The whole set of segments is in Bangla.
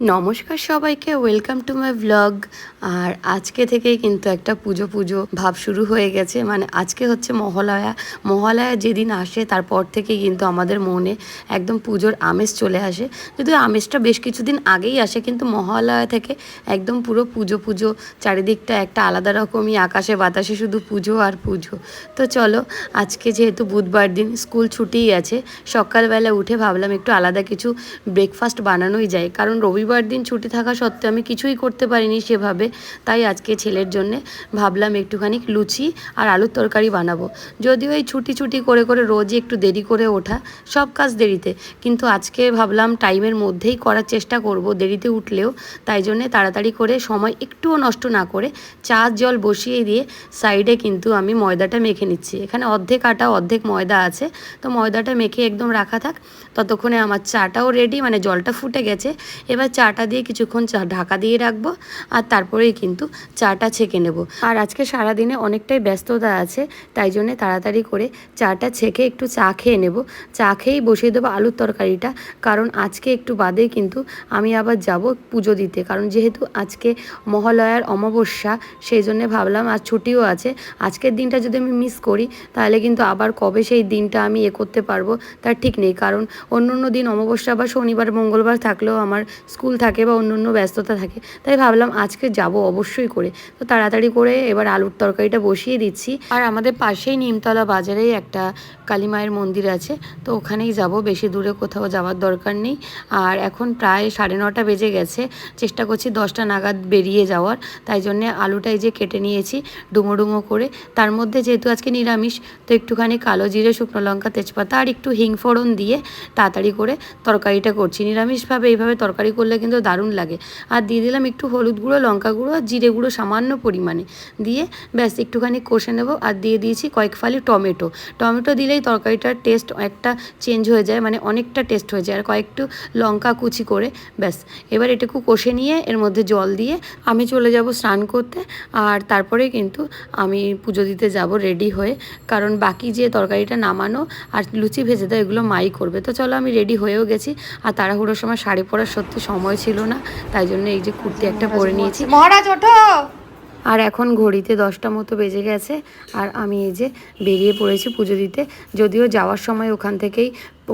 নমস্কার সবাইকে ওয়েলকাম টু মাই ব্লগ আর আজকে থেকেই কিন্তু একটা পুজো পুজো ভাব শুরু হয়ে গেছে। মানে আজকে হচ্ছে মহালয়া। মহালয়া যেদিন আসে, তারপর থেকেই কিন্তু আমাদের মনে একদম পুজোর আমেজ চলে আসে। যদিও আমেজটা বেশ কিছুদিন আগেই আসে, কিন্তু মহালয়া থেকে একদম পুরো পুজো পুজো, চারিদিকটা একটা আলাদা রকমই, আকাশে বাতাসে শুধু পুজো আর পুজো। তো চলো, আজকে যেহেতু বুধবার দিন স্কুল ছুটিই আছে, সকালবেলা উঠে ভাবলাম একটু আলাদা কিছু ব্রেকফাস্ট বানানোই যায়। কারণ রবিবার দিন ছুটি থাকা সত্ত্বেও আমি কিছুই করতে পারিনি সেভাবে। তাই আজকে ছেলের জন্যে ভাবলাম একটুখানি লুচি আর আলুর তরকারি বানাবো। যদিও এই ছুটি ছুটি করে করে রোজই একটু দেরি করে ওঠা, সব কাজ দেরিতে। কিন্তু আজকে ভাবলাম টাইমের মধ্যেই করার চেষ্টা করব দেরিতে উঠলেও। তাই জন্যে তাড়াতাড়ি করে সময় একটুও নষ্ট না করে চা, জল বসিয়ে দিয়ে সাইডে কিন্তু আমি ময়দাটা মেখে নিচ্ছি। এখানে অর্ধেক আটা, অর্ধেক ময়দা আছে। তো ময়দাটা মেখে একদম রাখা থাক। ততক্ষণে আমার চাটাও রেডি মানে জলটা ফুটে গেছে। এবার চাটা দিয়ে কিছুক্ষণ চা ঢাকা দিয়ে রাখব আর তারপরেই কিন্তু চাটা ছেঁকে নেব। আর আজকে সারাদিনে অনেকটাই ব্যস্ততা আছে, তাই জন্যে তাড়াতাড়ি করে চাটা ছেঁকে একটু চা খেয়ে নেব। চা খেয়েই বসিয়ে দেবো আলুর তরকারিটা, কারণ আজকে একটু বাদেই কিন্তু আমি আবার যাব পুজো দিতে। কারণ যেহেতু আজকে মহালয়ার অমাবস্যা, সেই জন্যে ভাবলাম আজ ছুটিও আছে, আজকের দিনটা যদি আমি মিস করি, তাহলে কিন্তু আবার কবে সেই দিনটা আমি এ করতে পারব, তার ঠিক নেই। কারণ অন্য অন্য দিন অমাবস্যা বা শনিবার, মঙ্গলবার থাকলেও আমার স্কুল থাকে বা অন্য অন্য ব্যস্ততা থাকে, তাই ভাবলাম আজকে যাব অবশ্যই করে। তো তাড়াতাড়ি করে এবার আলুর তরকারিটা বসিয়ে দিচ্ছি। আর আমাদের পাশেই নিমতলা বাজারেই একটা কালী মায়ের মন্দির আছে, তো ওখানেই যাব, বেশি দূরে কোথাও যাওয়ার দরকার নেই। আর এখন প্রায় সাড়ে নটা বেজে গেছে, চেষ্টা করছি দশটা নাগাদ বেরিয়ে যাওয়ার, তাই জন্যে আলুটাই যে কেটে নিয়েছি ডুমো ডুমো করে। তার মধ্যে যেহেতু আজকে নিরামিষ, তো একটুখানি কালো জিরে, শুকনো লঙ্কা, তেজপাতা আর একটু হিং ফোড়ন দিয়ে তাড়াতাড়ি করে তরকারিটা করছি। নিরামিষভাবে এইভাবে তরকারি করলে কিন্তু দারুণ লাগে। আর দিয়ে দিলাম একটু হলুদ গুঁড়ো, লঙ্কা গুঁড়ো আর জিরে গুঁড়ো সামান্য পরিমাণে। দিয়ে ব্যাস একটুখানি কষে নেব আর দিয়ে দিয়েছি কয়েক ফালি টমেটো। টমেটো দিলেই তরকারিটার টেস্ট একটা চেঞ্জ হয়ে যায় মানে অনেকটা টেস্ট হয়ে যায়। আর কয়েকটু লঙ্কা কুচি করে ব্যাস। এবার এটুকু কষে নিয়ে এর মধ্যে জল দিয়ে আমি চলে যাব স্নান করতে। আর তারপরে কিন্তু আমি পুজো দিতে যাব রেডি হয়ে। কারণ বাকি যে তরকারিটা নামানো আর লুচি ভেজে দেয় এগুলো মাই করবে। তো চলো আমি রেডি হয়েও গেছি। আর তাড়াহুড়োর সময় শাড়ি পরার সত্যি সময় ছিল না তাই জন্য এই যে কুর্তি একটা পরে নিয়েছি। মহারাজ ওঠো! আর এখন ঘড়িতে দশটা মতো বেজে গেছে আর আমি এই যে বেরিয়ে পড়েছি পুজো দিতে যদিও যাওয়ার সময় ওখান থেকেই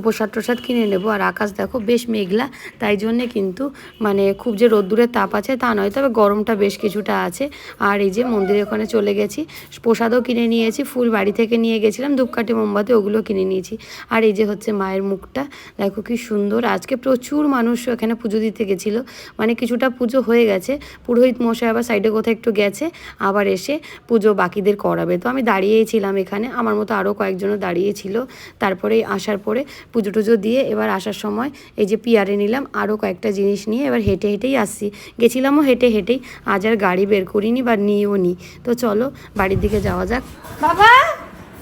প্রসাদ টসাদ কিনে নেব। আর আকাশ দেখো বেশ মেঘলা, তাই জন্যে কিন্তু মানে খুব যে রোদ্দুরের তাপ আছে তা নয়, তবে গরমটা বেশ কিছুটা আছে। আর এই যে মন্দিরে ওখানে চলে গেছি, প্রসাদও কিনে নিয়েছি, ফুল বাড়ি থেকে নিয়ে গেছিলাম, ধূপকাঠি, মোমবাতি, ওগুলো কিনে নিয়েছি। আর এই যে হচ্ছে মায়ের মুখটা, দেখো কি সুন্দর, আজকে প্রচুর মানুষ এখানে পুজো দিতে গেছিল মানে কিছুটা পুজো হয়ে গেছে। পুরোহিত মশাই আবার সাইডে কোথাও একটু গেছে, আবার এসে পুজো বাকিদের করাবে। তো আমি দাঁড়িয়েই ছিলাম এখানে, আমার মতো আরও কয়েকজনও দাঁড়িয়েছিল তারপরে আসার পরে পুজো টুজো দিয়ে এবার আসার সময় এই যে পিয়ারে নিলাম আরও কয়েকটা জিনিস নিয়ে এবার হেঁটে হেঁটেই আসছি। গেছিলামও হেঁটে হেঁটেই, আজ আর গাড়ি বের করিনি বা নিয়েও নি। তো চলো, বাড়ির দিকে যাওয়া যাক। বাবা,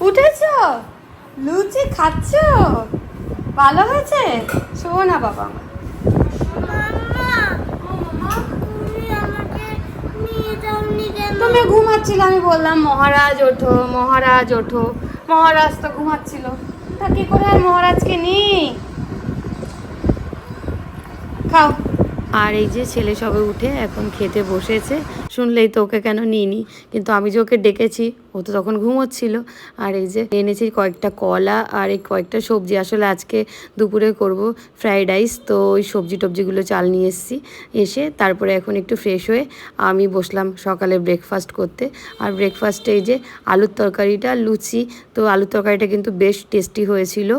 উঠেছ? লুচি খাচ্ছ? ভালো হয়েছে? শোনো না বাবা তুমি ঘুমাচ্ছিল, আমি বললাম, মহারাজ ওঠো মহারাজ ওঠো। মহারাজ তো ঘুমাচ্ছিল। কি করে আর মহারাজকে নি খাও। আর এই যে ছেলে সবে উঠে এখন খেতে বসেছে। শুনলেই তো ওকে কেন নিইনি? কিন্তু আমি যে ওকে ডেকেছি, ও তো তখন ঘুমোচ্ছিল। আর এই যে এনেছি কয়েকটা কলা আর এই কয়েকটা সবজি। আসলে আজকে দুপুরে করব ফ্রাইড রাইস, তো ওই সবজি টবজিগুলো চাল নিয়ে এসেছি। এসে তারপরে এখন একটু ফ্রেশ হয়ে আমি বসলাম সকালে ব্রেকফাস্ট করতে। আর ব্রেকফাস্টে এই যে আলুর তরকারিটা, লুচি, তো আলুর তরকারিটা কিন্তু বেশ টেস্টি হয়েছিল।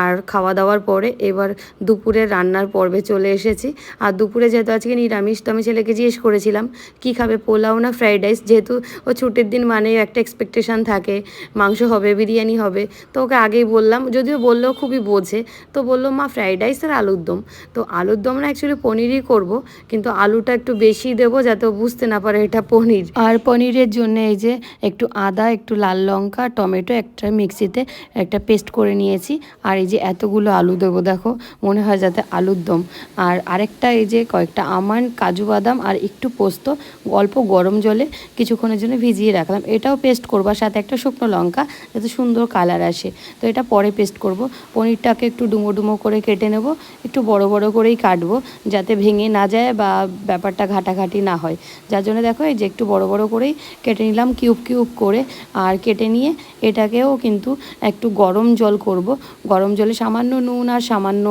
আর খাওয়া দাওয়ার পরে এবার দুপুরে রান্নার পর্বে চলে এসেছি। আর দুপুরে যেহেতু আজকে নিরামিষ, তো আমি ছেলেকে জিজ্ঞেস করেছিলাম, কি খাবে পোলাও না ফ্রাইড রাইস যেহেতু ও ছুটির দিন মানে একটা এক্সপেকটেশান থাকে, মাংস হবে, বিরিয়ানি হবে। তো ওকে আগেই বললাম, যদিও বললেও খুবই বোঝে। তো বলল, মা ফ্রাইড রাইস আর আলুর দম। তো আলুর দম না অ্যাকচুয়ালি পনিরই করব, কিন্তু আলুটা একটু বেশি দেবো যাতে ও বুঝতে না পারে এটা পনির। আর পনিরের জন্য এই যে একটু আদা, একটু লাল লঙ্কা, টমেটো একটা মিক্সিতে একটা পেস্ট করে নিয়েছি। আর এই যে এতগুলো আলু দেবো, দেখো, মনে হয় যাতে আলুর দম। আর আরেকটা এই যে কয়েকটা আমন্ড, কাজু বাদাম আর একটু পোস্ত, অল্প অল্প গরম জলে কিছুক্ষণের জন্য ভিজিয়ে রাখলাম। এটাও পেস্ট করব সাথে একটা শুকনো লঙ্কা, যাতে সুন্দর কালার আসে। তো এটা পরে পেস্ট করব। পনিরটাকে একটু ডুমো ডুমো করে কেটে নেব। একটু বড় বড় করেই কাটবো, যাতে ভেঙে না যায় বা ব্যাপারটা ঘাটাঘাটি না হয়। যার জন্য দেখো, এই যে একটু বড় বড় করেই কেটে নিলাম, কিউব কিউব করে। আর কেটে নিয়ে এটাকেও কিন্তু একটু গরম জল করব। গরম জলে সামান্য নুন আর সামান্য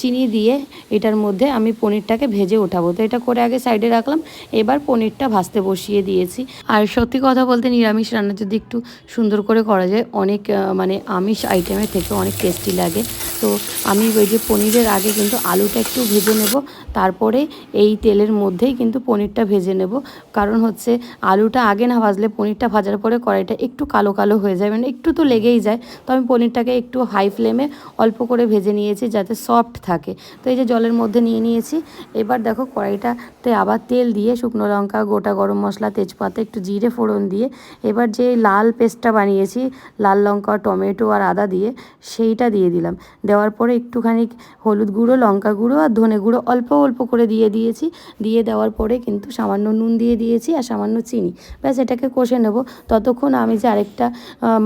চিনি দিয়ে এটার মধ্যে আমি পনিরটাকে ভেজে ওঠাবো তো এটা করে আগে সাইডে রাখলাম। এবার পনিরটা ভাজতে বসিয়ে দিয়েছি। আর সত্যি কথা বলতে নিরামিষ রান্না যদি একটু সুন্দর করে করা যায়, অনেক মানে আমিষ আইটেমের থেকে অনেক টেস্টি লাগে। তো আমি ওই যে পনিরের আগে কিন্তু আলুটা একটু ভেজে নেব, তারপরে এই তেলের মধ্যেই কিন্তু পনিরটা ভেজে নেব। কারণ হচ্ছে আলুটা আগে না ভাজলে পনিরটা ভাজার পরে কড়াইটা একটু কালো কালো হয়ে যায় মানে একটু তো লেগেই যায়। তো আমি পনিরটাকে একটু হাই ফ্লেমে অল্প করে ভেজে নিয়েছি যাতে সফট থাকে। তো এই যে জলের মধ্যে নিয়ে নিয়েছি। এবার দেখো কড়াইটাতে আবার তেল দিয়ে শুকনো লঙ্কা, গোটা গরম মশলা, তেজপাতা, একটু জিরে ফোড়ন দিয়ে এবার যে লাল পেস্টটা বানিয়েছি, লাল লঙ্কা, টমেটো আর আদা দিয়ে, সেইটা দিয়ে দিলাম। দেওয়ার পরে একটুখানি হলুদ গুঁড়ো, লঙ্কা গুঁড়ো আর ধনে গুঁড়ো অল্প অল্প করে দিয়ে দিয়েছি। দিয়ে দেওয়ার পরে কিন্তু সামান্য নুন দিয়ে দিয়েছি আর সামান্য চিনি। ব্যাস, এটাকে কষে নেব। ততক্ষণ আমি যে আরেকটা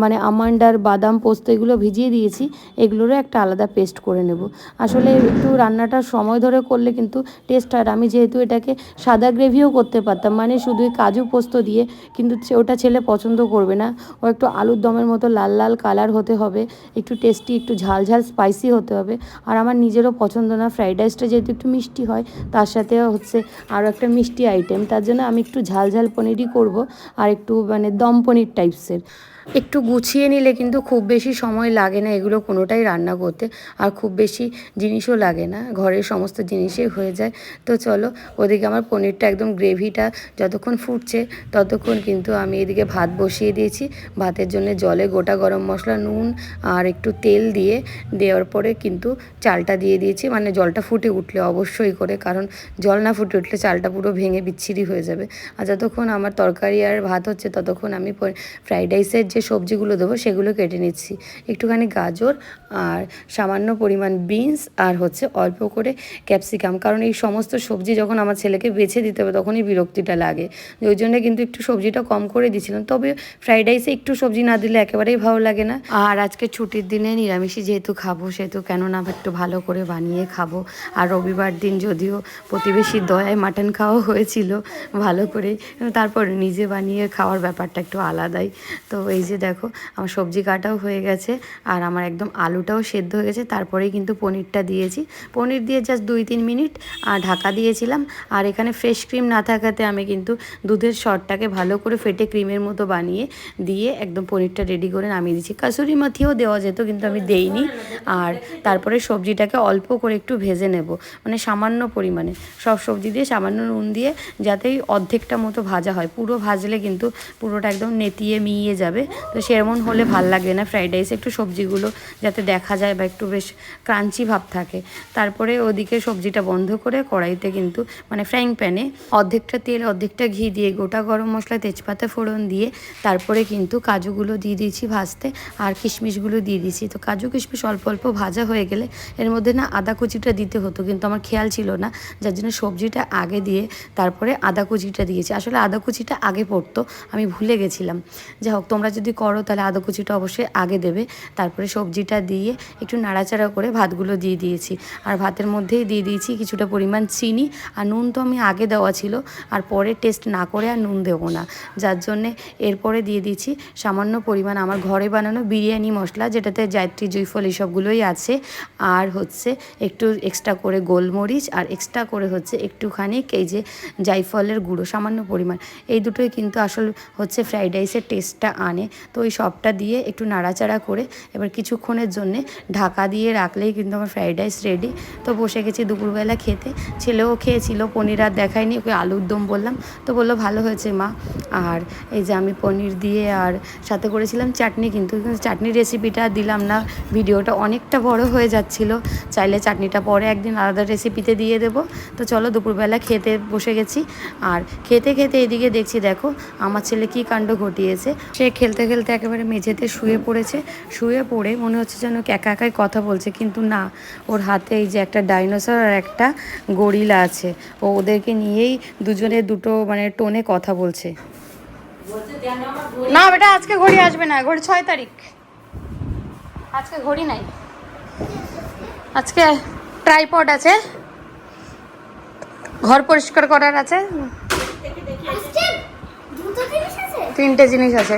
মানে আমন্ড আর বাদাম পোস্ত এগুলো ভিজিয়ে দিয়েছি, এগুলোরও একটা আলাদা পেস্ট করে নেব। আসলে একটু রান্নাটা সময় ধরে করলে কিন্তু টেস্ট আর আমি যেহেতু এটাকে সাদা গ্রেভিও করতে পারতাম মানে শুধুই কাজু পোস্ত দিয়ে, কিন্তু ওটা ছেলে পছন্দ করবে না। ও একটু আলুর দমের মতো লাল লাল কালার হতে হবে। একটু টেস্টি একটু ঝাল ঝাল স্পাইসি হতে হবে। আর আমার নিজেরও পছন্দ না। ফ্রাইড রাইসটা যেহেতু একটু মিষ্টি হয়, তার সাথে হচ্ছে আরও একটা মিষ্টি আইটেম তার জন্য আমি একটু ঝাল ঝাল পনিরই করব, আর একটু মানে দম পনির টাইপসের একটু গুছিয়ে নিলে কিন্তু খুব বেশি সময় লাগে না এগুলো কোনোটাই রান্না করতে। আর খুব বেশি জিনিসও লাগে না, ঘরের সমস্ত জিনিসই হয়ে যায়। তো চলো, ওদিকে আমার পনিরটা একদম গ্রেভিটা যতক্ষণ ফুটছে ততক্ষণ কিন্তু আমি এদিকে ভাত বসিয়ে দিয়েছি। ভাতের জন্য জলে গোটা গরম মশলা, নুন আর একটু তেল দিয়ে দেওয়ার পরে কিন্তু চালটা দিয়ে দিয়েছি। মানে জলটা ফুটে উঠলে অবশ্যই করে, কারণ জল না ফুটে উঠলে চালটা পুরো ভেঙে বিচ্ছিরি হয়ে যাবে। আর যতক্ষণ আমার তরকারি আর ভাত হচ্ছে ততক্ষণ আমি ফ্রাইড রাইসের যে সবজিগুলো দেবো সেগুলো কেটে নিচ্ছি। একটুখানি গাজর আর সামান্য পরিমাণ বিনস আর হচ্ছে অল্প করে ক্যাপসিকাম। কারণ এই সমস্ত সবজি যখন আমার ছেলেকে বেছে দিতে হবে তখনই বিরক্তিটা লাগে। ওই জন্য কিন্তু একটু সবজিটা কম করে দিয়েছিলাম। তবে ফ্রাইড রাইসে একটু সবজি না দিলে একেবারেই ভালো লাগে না। আর আজকে ছুটির দিনে নিরামিষই যেহেতু খাব, সেহেতু কেন না একটু ভালো করে বানিয়ে খাব। আর রবিবার দিন যদিও প্রতিবেশীর দয়ায় মাটন খাওয়া হয়েছিল ভালো করে তারপর নিজে বানিয়ে খাওয়ার ব্যাপারটা একটু আলাদাই। তো এই যে দেখো, আমার সবজি কাটাও হয়ে গেছে আর আমার একদম আলুটাও সেদ্ধ হয়ে গেছে। তারপরেই কিন্তু পনিরটা দিয়েছি। পনির দিয়ে জাস্ট দুই তিন মিনিট ঢাকা দিয়েছিলাম। আর এখানে ফ্রেশ ক্রিম না থাকাতে আমি কিন্তু দুধের শটটাকে ভালো করে ফেটে ক্রিমের মতো বানিয়ে দিয়ে একদম পনিরটা রেডি করে নামিয়ে দিয়েছি। কাসুরি মাথিও দেওয়া যেত, কিন্তু আমি দেইনি। আর তারপরে সবজিটাকে অল্প করে একটু ভেজে নেব মানে সামান্য পরিমাণে। সব সবজি দিয়ে সামান্য নুন দিয়ে যাতে অর্ধেকটা মতো ভাজা হয়। পুরো ভাজলে কিন্তু পুরোটা একদম নেতিয়ে মিইয়ে যাবে। তো সেরকম হলে ভালো লাগবে না ফ্রাইড রাইস একটু সবজিগুলো যাতে দেখা যায় বা একটু বেশ ক্রাঞ্চি ভাব থাকে। তারপরে ওদিকে সবজিটা বন্ধ করে কড়াইতে কিন্তু মানে ফ্রাইং প্যানে অর্ধেকটা তেল, অর্ধেকটা ঘি দিয়ে গোটা গরম মশলা, তেজপাতা, ফোড়ন দিয়ে তারপরে কিন্তু কাজুগুলো দিয়ে দিয়েছি ভাজতে আর কিশমিশগুলো দিয়ে দিয়েছি। তো কাজু, কিশমিশ অল্প অল্প ভাজা হয়ে গেলে এর মধ্যে না আদা কুচিটা দিতে হতো কিন্তু আমার খেয়াল ছিল না, যার জন্য সবজিটা আগে দিয়ে তারপরে আদা কুচিটা দিয়েছি। আসলে আদা কুচিটা আগে পড়তো, আমি ভুলে গেছিলাম। যাই হোক, তোমরা যদি করো, তাহলে আদা কুচিটা অবশ্যই আগে দেবে। তারপরে সবজিটা দিয়ে একটু নাড়াচাড়া করে ভাতগুলো দিয়ে দিয়েছি। আর ভাতের মধ্যেই দিয়ে দিয়েছি কিছুটা পরিমাণ চিনি। আর নুন তো আমি আগে দেওয়া ছিল, আর পরে টেস্ট না করে আর নুন দেবো না। যার জন্যে এরপরে দিয়ে দিয়েছি সামান্য পরিমাণ আমার ঘরে বানানো বিরিয়ানি মশলা, যেটাতে জায়ত্রী, জুইফল এইসবগুলোই আছে। আর হচ্ছে একটু এক্সট্রা করে গোলমরিচ, আর এক্সট্রা করে হচ্ছে একটুখানি এই যে জাইফলের গুঁড়ো, সামান্য পরিমাণ। এই দুটোই কিন্তু আসল হচ্ছে ফ্রাইড রাইসের টেস্টটা আনে। তো ওই সবটা দিয়ে একটু নাড়াচাড়া করে এবার কিছুক্ষণের জন্যে ঢাকা দিয়ে রাখলেই কিন্তু আমার ফ্রাইড রাইস রেডি। তো বসে গেছি দুপুরবেলা খেতে। ছেলেও খেয়েছিল, পনির আর দেখায়নি, ওকে আলুর দম বললাম। তো বলল, ভালো হয়েছে মা। আর এই যে আমি পনির দিয়ে আর সাথে করেছিলাম চাটনি কিন্তু চাটনির রেসিপিটা দিলাম না। ভিডিওটা অনেকটা বড় হয়ে যাচ্ছিল। চাইলে চাটনিটা পরে একদিন আলাদা রেসিপিতে দিয়ে দেবো। তো চলো দুপুরবেলা খেতে বসে গেছি। আর খেতে খেতে এদিকে দেখছি, দেখো, আমার ছেলে কি কাণ্ড ঘটিয়েছে। সে খেলতে খেলতে খেলতে একেবারে মেঝেতে শুয়ে পড়েছে। শুয়ে পড়ে মনে হচ্ছে যেন একা একাই কথা বলছে। কিন্তু না ওর হাতে এই যে একটা ডাইনোসর আর একটা গরিলা আছে। ও ওদেরকে নিয়েই দুজনে দুটো মানে টোনে কথা বলছে। না বেটা আজকে ঘড়ি আসবে না। ঘড়ি ছয় তারিখ। আজকে ঘড়ি নাই। আজকে ট্রাইপড আছে। ঘর পরিষ্কার করার আছে। আজকে জিনিস আছে। তিনটে জিনিস আছে।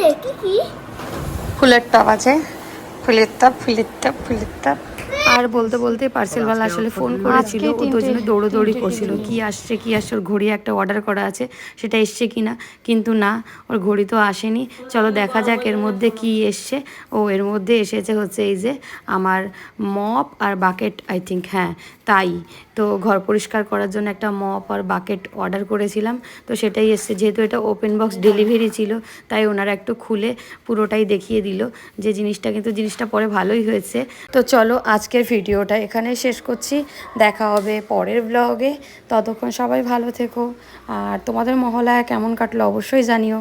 তিনটে কি কি? ফুলের টপ আছে। ফুলের টপ ফুলের টপ ফুলের টপ আর বলতে বলতে পার্সেলওয়ালা আসলে ফোন করেছিল ও তো জন্য দৌড়োদৌড়ি করছিল কি আসছে কি আসছে ওর ঘড়ি একটা অর্ডার করা আছে সেটা এসছে কি না কিন্তু না ওর ঘড়ি তো আসেনি। চলো দেখা যাক এর মধ্যে কি এসছে। ও এর মধ্যে এসেছে হচ্ছে এই যে আমার মপ আর বাকেট আই থিঙ্ক হ্যাঁ তাই। তো ঘর পরিষ্কার করার জন্য একটা মপ আর বাকেট অর্ডার করেছিলাম। তো সেটাই এসছে। যেহেতু এটা ওপেন বক্স ডেলিভারি ছিল, তাই ওনারা একটু খুলে পুরোটাই দেখিয়ে দিল যে জিনিসটা, কিন্তু জিনিসটা পরে ভালোই হয়েছে। তো চলো আজকের ভিডিওটা এখানে শেষ করছি। দেখা হবে পরের ব্লগে ততক্ষণ সবাই ভালো থেকো। আর তোমাদের মহলায় কেমন কাটলো অবশ্যই জানিও।